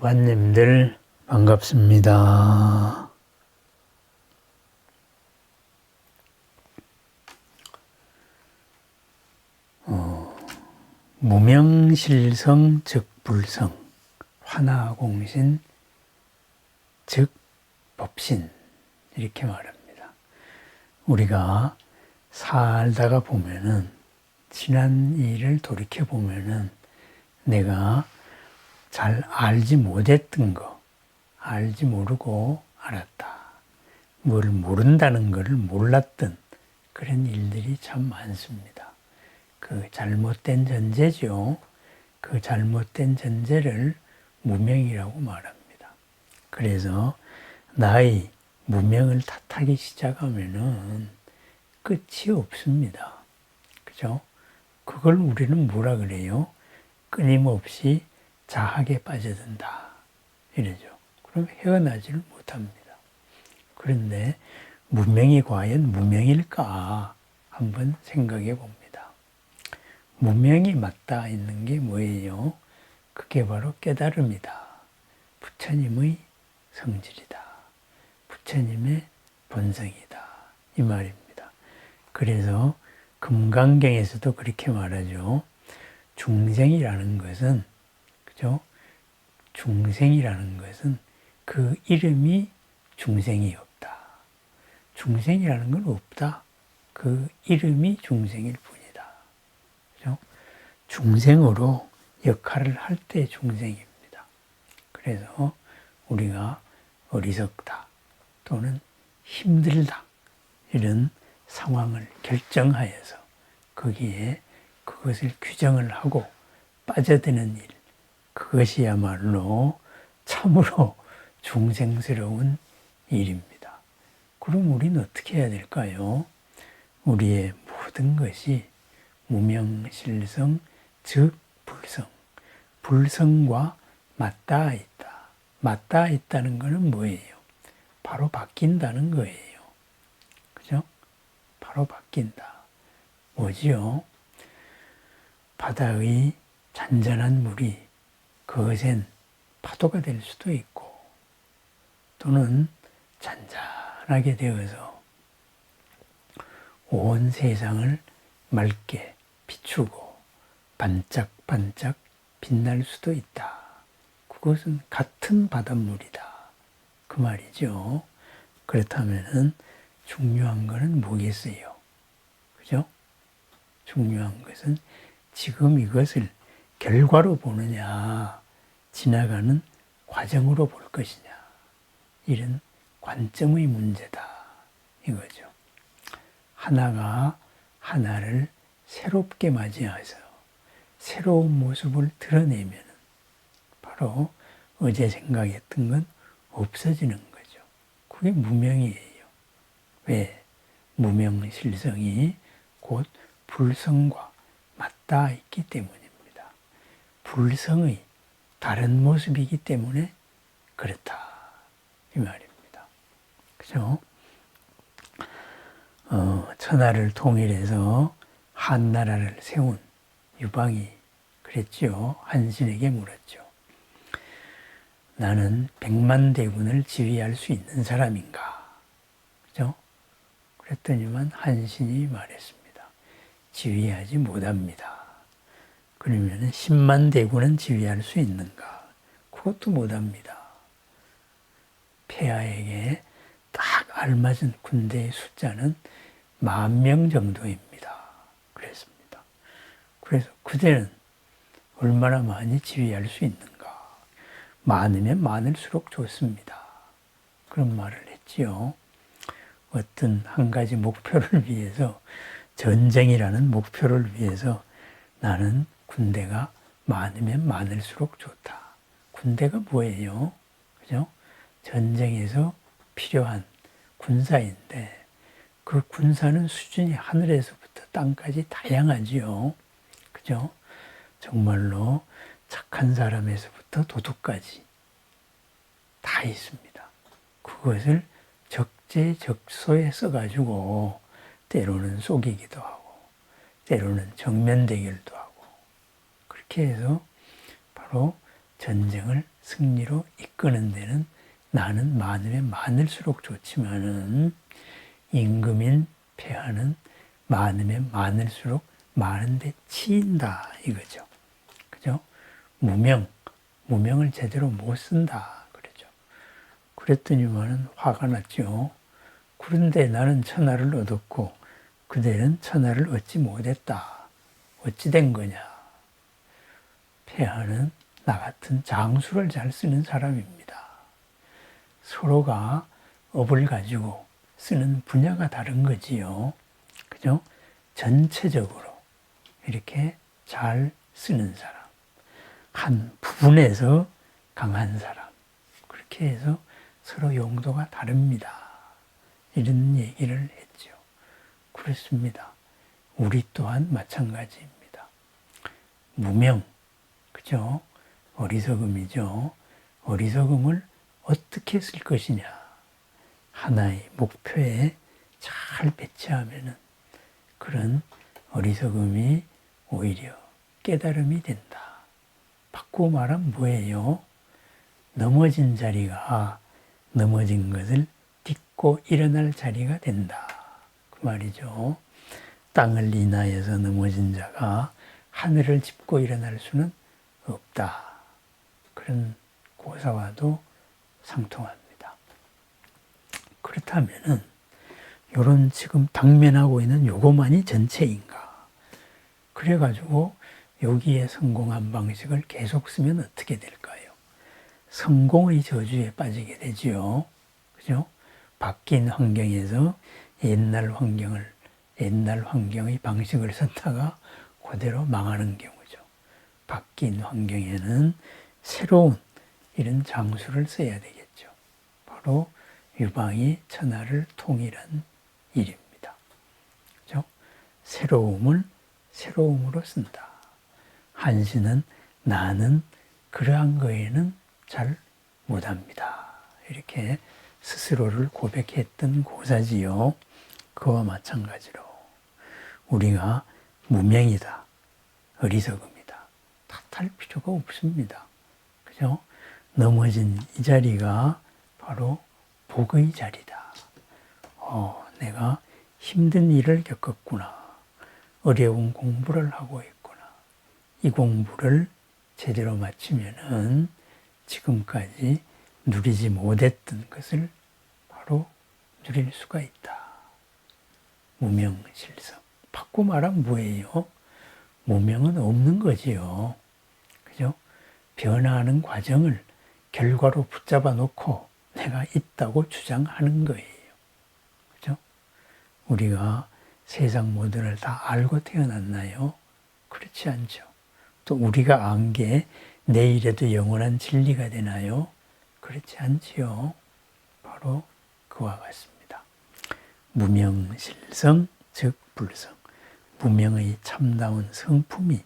도반님들 반갑습니다. 어, 무명실성 즉 불성, 화나공신 즉 법신 이렇게 말합니다. 우리가 살다가 보면은 지난 일을 돌이켜 보면은 내가 잘 알지 못했던 거, 알지 모르고 알았다. 뭘 모른다는 것을 몰랐던 그런 일들이 참 많습니다. 그 잘못된 전제죠. 그 잘못된 전제를 무명이라고 말합니다. 그래서 나의 무명을 탓하기 시작하면은 끝이 없습니다. 그죠? 그걸 우리는 뭐라 그래요? 끊임없이 자학에 빠져든다. 이러죠. 그럼 헤어나지를 못합니다. 그런데 무명이 과연 무명일까? 한번 생각해 봅니다. 무명이 맞닿아 있는 게 뭐예요? 그게 바로 깨달음이다. 부처님의 성질이다. 부처님의 본성이다. 이 말입니다. 그래서 금강경에서도 그렇게 말하죠. 중생이라는 것은, 그죠? 중생이라는 것은 그 이름이 중생이 없다. 중생이라는 건 없다. 그 이름이 중생일 뿐이다. 그죠? 중생으로 역할을 할 때 중생입니다. 그래서 우리가 어리석다 또는 힘들다 이런 상황을 결정하여서 거기에 그것을 규정을 하고 빠져드는 일 그것이야말로 참으로 중생스러운 일입니다. 그럼 우리는 어떻게 해야 될까요? 우리의 모든 것이 무명실성, 즉 불성, 불성과 맞닿아 있다. 맞닿아 있다는 것은 뭐예요? 바로 바뀐다는 거예요. 그죠? 바로 바뀐다. 뭐지요? 바다의 잔잔한 물이 그것엔 파도가 될 수도 있고 또는 잔잔하게 되어서 온 세상을 맑게 비추고 반짝반짝 빛날 수도 있다. 그것은 같은 바닷물이다. 그 말이죠. 그렇다면 중요한 것은 뭐겠어요? 그죠? 중요한 것은 지금 이것을 결과로 보느냐, 지나가는 과정으로 볼 것이냐. 이런 관점의 문제다. 이거죠. 하나가 하나를 새롭게 맞이해서 새로운 모습을 드러내면 바로 어제 생각했던 건 없어지는 거죠. 그게 무명이에요. 왜? 무명실성이 곧 불성과 맞닿아 있기 때문입니다. 불성의 다른 모습이기 때문에 그렇다. 이 말입니다. 그죠? 어, 천하를 통일해서 한 나라를 세운 유방이 그랬죠. 한신에게 물었죠. 나는 백만 대군을 지휘할 수 있는 사람인가? 그죠? 그랬더니만 한신이 말했습니다. 지휘하지 못합니다. 그러면 10만 대군은 지휘할 수 있는가? 그것도 못합니다. 폐하에게 딱 알맞은 군대의 숫자는 만 명 정도입니다. 그랬습니다. 그래서 그대는 얼마나 많이 지휘할 수 있는가? 많으면 많을수록 좋습니다. 그런 말을 했지요. 어떤 한 가지 목표를 위해서 전쟁이라는 목표를 위해서 나는 군대가 많으면 많을수록 좋다. 군대가 뭐예요? 그죠? 전쟁에서 필요한 군사인데 그 군사는 수준이 하늘에서부터 땅까지 다양하지요. 그죠? 정말로 착한 사람에서부터 도둑까지 다 있습니다. 그것을 적재적소에 써가지고 때로는 속이기도 하고 때로는 정면 대결도 하고 그렇게 해서 바로 전쟁을 승리로 이끄는 데는 나는 많으면 많을수록 좋지만은 임금인 폐하는 많으면 많을수록 많은데 치인다 이거죠. 그죠? 무명, 무명을 제대로 못 쓴다 그러죠. 그랬더니만은 화가 났죠. 그런데 나는 천하를 얻었고 그대는 천하를 얻지 못했다. 어찌 된 거냐? 폐하는 나 같은 장수를 잘 쓰는 사람입니다. 서로가 업을 가지고 쓰는 분야가 다른 거지요. 그죠? 전체적으로 이렇게 잘 쓰는 사람. 한 부분에서 강한 사람. 그렇게 해서 서로 용도가 다릅니다. 이런 얘기를 했죠. 그렇습니다. 우리 또한 마찬가지입니다. 무명, 그죠? 어리석음이죠. 어리석음을 어떻게 쓸 것이냐. 하나의 목표에 잘 배치하면은 그런 어리석음이 오히려 깨달음이 된다. 바꾸고 말하면 뭐예요? 넘어진 자리가 넘어진 것을 딛고 일어날 자리가 된다. 그 말이죠. 땅을 인하여서 넘어진 자가 하늘을 짚고 일어날 수는 없다. 그런 고사와도 상통합니다. 그렇다면은 요런 지금 당면하고 있는 요거만이 전체인가? 그래가지고 여기에 성공한 방식을 계속 쓰면 어떻게 될까요? 성공의 저주에 빠지게 되지요. 그죠? 바뀐 환경에서 옛날 환경을, 옛날 환경의 방식을 썼다가 그대로 망하는 경우죠. 바뀐 환경에는 새로운 이런 장수를 써야 되겠죠. 바로 유방이 천하를 통일한 일입니다. 그죠? 새로움을 새로움으로 쓴다. 한시는 나는 그러한 거에는 잘 못합니다. 이렇게 스스로를 고백했던 고사지요. 그와 마찬가지로 우리가 무명이다, 어리석음이다. 탓할 필요가 없습니다. 그죠? 넘어진 이 자리가 바로 복의 자리다. 어, 내가 힘든 일을 겪었구나. 어려운 공부를 하고 있구나. 이 공부를 제대로 마치면은 지금까지 누리지 못했던 것을 바로 누릴 수가 있다. 무명실성. 바꾸 말하면 뭐예요? 무명은 없는 거지요. 그죠? 변화하는 과정을 결과로 붙잡아 놓고 내가 있다고 주장하는 거예요. 그죠? 우리가 세상 모든을 다 알고 태어났나요? 그렇지 않죠. 또 우리가 안 게 내일에도 영원한 진리가 되나요? 그렇지 않지요. 바로 그와 같습니다. 무명실성, 즉 불성. 무명의 참다운 성품이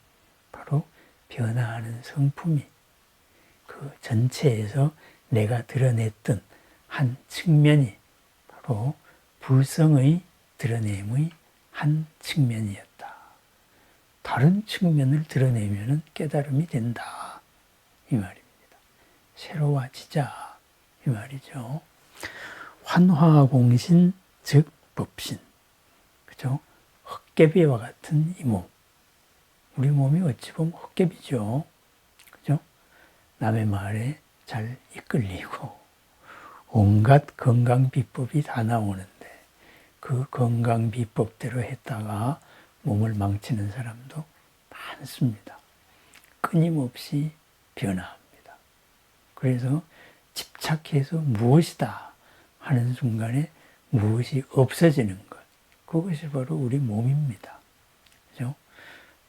변화하는 성품이 그 전체에서 내가 드러냈던 한 측면이 바로 불성의 드러냄의 한 측면이었다. 다른 측면을 드러내면 깨달음이 된다. 이 말입니다. 새로워지자. 이 말이죠. 환화공신, 즉, 법신. 그죠? 헛개비와 같은 이 몸. 우리 몸이 어찌 보면 헛개비죠. 그죠? 남의 말에 잘 이끌리고, 온갖 건강 비법이 다 나오는데, 그 건강 비법대로 했다가 몸을 망치는 사람도 많습니다. 끊임없이 변화합니다. 그래서 집착해서 무엇이다 하는 순간에 무엇이 없어지는 것. 그것이 바로 우리 몸입니다.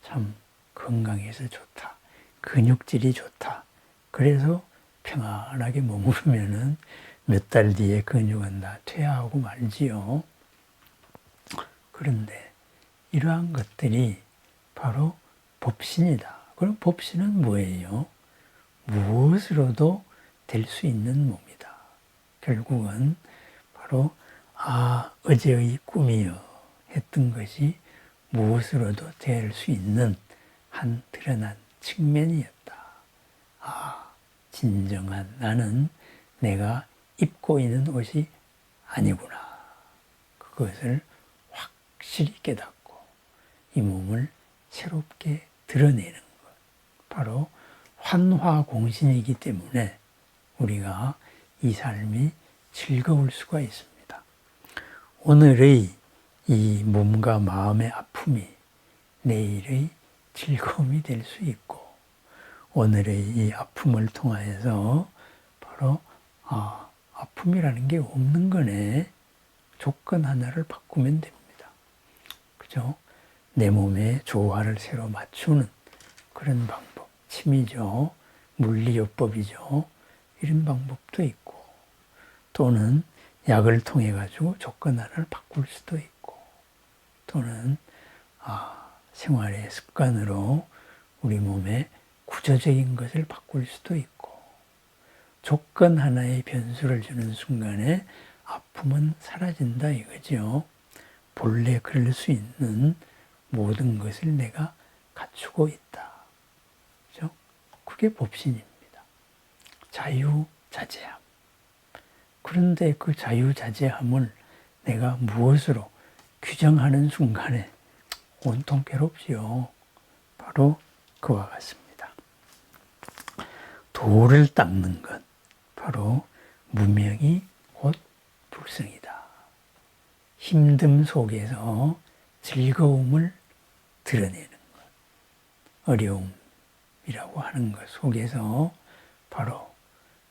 참 건강해서 좋다. 근육질이 좋다. 그래서 평안하게 머무르면은 몇 달 뒤에 근육은 다 퇴화하고 말지요. 그런데 이러한 것들이 바로 법신이다. 그럼 법신은 뭐예요? 무엇으로도 될 수 있는 몸이다. 결국은 바로 아 어제의 꿈이여 했던 것이 무엇으로도 될 수 있는 한 드러난 측면이었다. 아 진정한 나는 내가 입고 있는 옷이 아니구나. 그것을 확실히 깨닫고 이 몸을 새롭게 드러내는 것. 바로 환화공신이기 때문에 우리가 이 삶이 즐거울 수가 있습니다. 오늘의 이 몸과 마음의 아 픔이 내일의 즐거움이 될 수 있고 오늘의 이 아픔을 통하여서 바로 아, 아픔이라는 게 없는 거네. 조건 하나를 바꾸면 됩니다. 그죠? 내 몸에 조화를 새로 맞추는 그런 방법. 침이죠. 물리요법이죠. 이런 방법도 있고 또는 약을 통해 가지고 조건 하나를 바꿀 수도 있고 또는 아, 생활의 습관으로 우리 몸에 구조적인 것을 바꿀 수도 있고 조건 하나의 변수를 주는 순간에 아픔은 사라진다 이거죠. 본래 그럴 수 있는 모든 것을 내가 갖추고 있다. 그죠? 그게 법신입니다. 자유자재함. 그런데 그 자유자재함을 내가 무엇으로 규정하는 순간에 온통 괴롭지요. 바로 그와 같습니다. 돌을 닦는 것, 바로 무명이 곧 불성이다. 힘듦 속에서 즐거움을 드러내는 것, 어려움이라고 하는 것 속에서 바로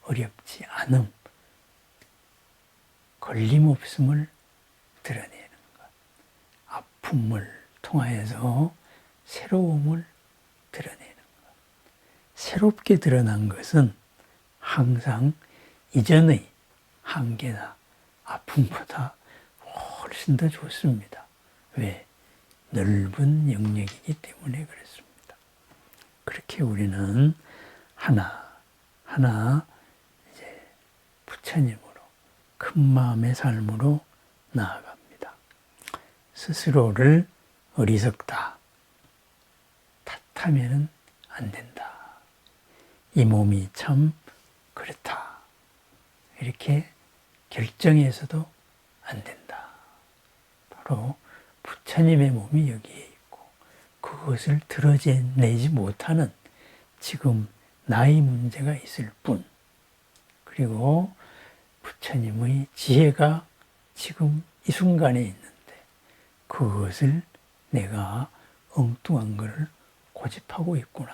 어렵지 않음, 걸림없음을 드러내는 것, 아픔을 통하여서 새로움을 드러내는 것. 새롭게 드러난 것은 항상 이전의 한계나 아픔보다 훨씬 더 좋습니다. 왜? 넓은 영역이기 때문에 그렇습니다. 그렇게 우리는 하나, 하나, 이제 부처님으로, 큰 마음의 삶으로 나아갑니다. 스스로를 어리석다. 탓하면 안 된다. 이 몸이 참 그렇다. 이렇게 결정해서도 안 된다. 바로 부처님의 몸이 여기에 있고 그것을 드러내지 못하는 지금 나의 문제가 있을 뿐 그리고 부처님의 지혜가 지금 이 순간에 있는데 그것을 내가 엉뚱한 것을 고집하고 있구나.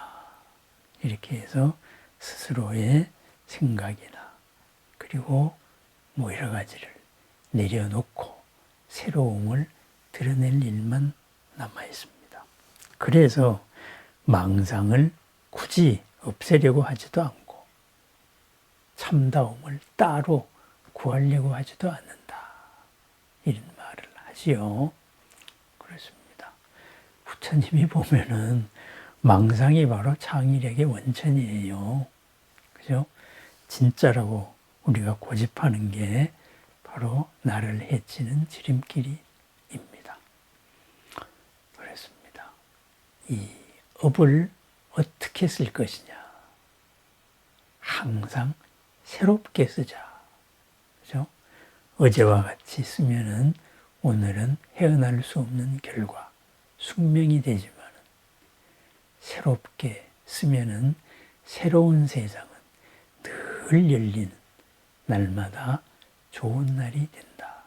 이렇게 해서 스스로의 생각이나 그리고 뭐 여러 가지를 내려놓고 새로움을 드러낼 일만 남아 있습니다. 그래서 망상을 굳이 없애려고 하지도 않고 참다움을 따로 구하려고 하지도 않는다. 이런 말을 하지요. 부처님이 보면은 망상이 바로 창의력의 원천이에요. 그죠? 진짜라고 우리가 고집하는 게 바로 나를 해치는 지름길이입니다. 그렇습니다. 이 업을 어떻게 쓸 것이냐. 항상 새롭게 쓰자. 그죠? 어제와 같이 쓰면은 오늘은 헤어날 수 없는 결과, 숙명이 되지만 새롭게 쓰면은 새로운 세상은 늘 열리는 날마다 좋은 날이 된다.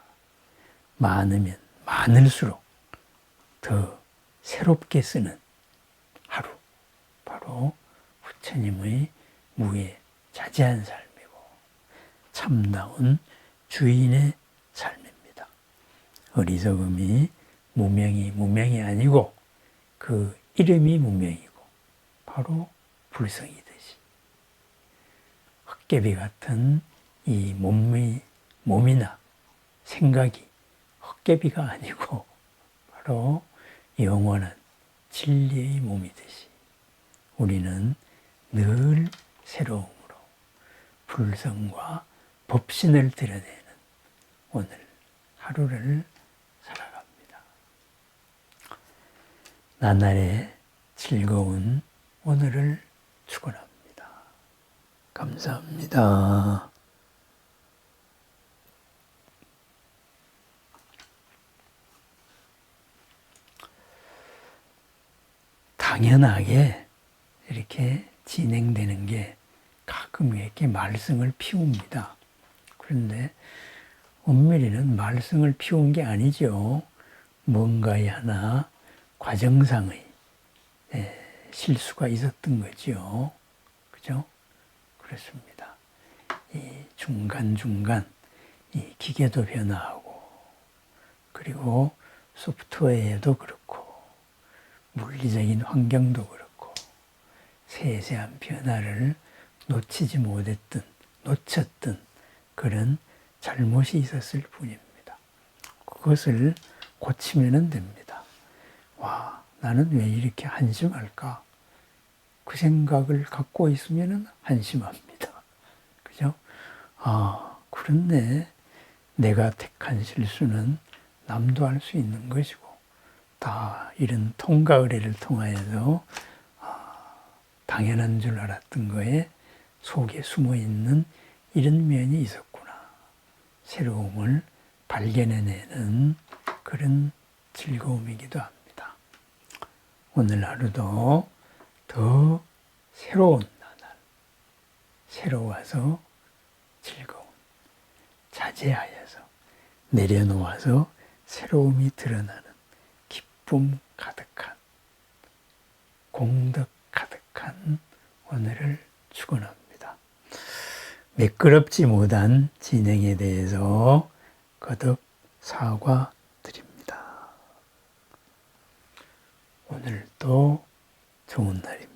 많으면 많을수록 더 새롭게 쓰는 하루. 바로 부처님의 무에 자제한 삶이고 참다운 주인의 삶입니다. 어리석음이 무명이 무명이 아니고 그 이름이 무명이고 바로 불성이듯이 헛개비 같은 이 몸의 몸이나 생각이 헛개비가 아니고 바로 영원한 진리의 몸이듯이 우리는 늘 새로움으로 불성과 법신을 드러내는 오늘 하루를 나날의 즐거운 오늘을 축원합니다. 감사합니다. 당연하게 이렇게 진행되는 게 가끔 이렇게 말썽을 피웁니다. 그런데 엄밀히는 말썽을 피운 게 아니죠. 뭔가에 하나 과정상의 예, 실수가 있었던 거죠. 그죠? 그렇습니다. 이 중간중간 이 기계도 변화하고 그리고 소프트웨어도 그렇고 물리적인 환경도 그렇고 세세한 변화를 놓치지 못했던 놓쳤던 그런 잘못이 있었을 뿐입니다. 그것을 고치면 됩니다. 와, 나는 왜 이렇게 한심할까? 그 생각을 갖고 있으면 한심합니다. 그죠? 아, 그렇네. 내가 택한 실수는 남도 할 수 있는 것이고, 다 이런 통과 의례를 통하여서 아, 당연한 줄 알았던 거에 속에 숨어 있는 이런 면이 있었구나. 새로움을 발견해내는 그런 즐거움이기도 합니다. 오늘 하루도 더 새로운 나날, 새로워서 즐거움, 자제하여서 내려놓아서 새로움이 드러나는 기쁨 가득한, 공덕 가득한 오늘을 축원합니다. 매끄럽지 못한 진행에 대해서 거듭 사과드립니다. 오늘도 좋은 날이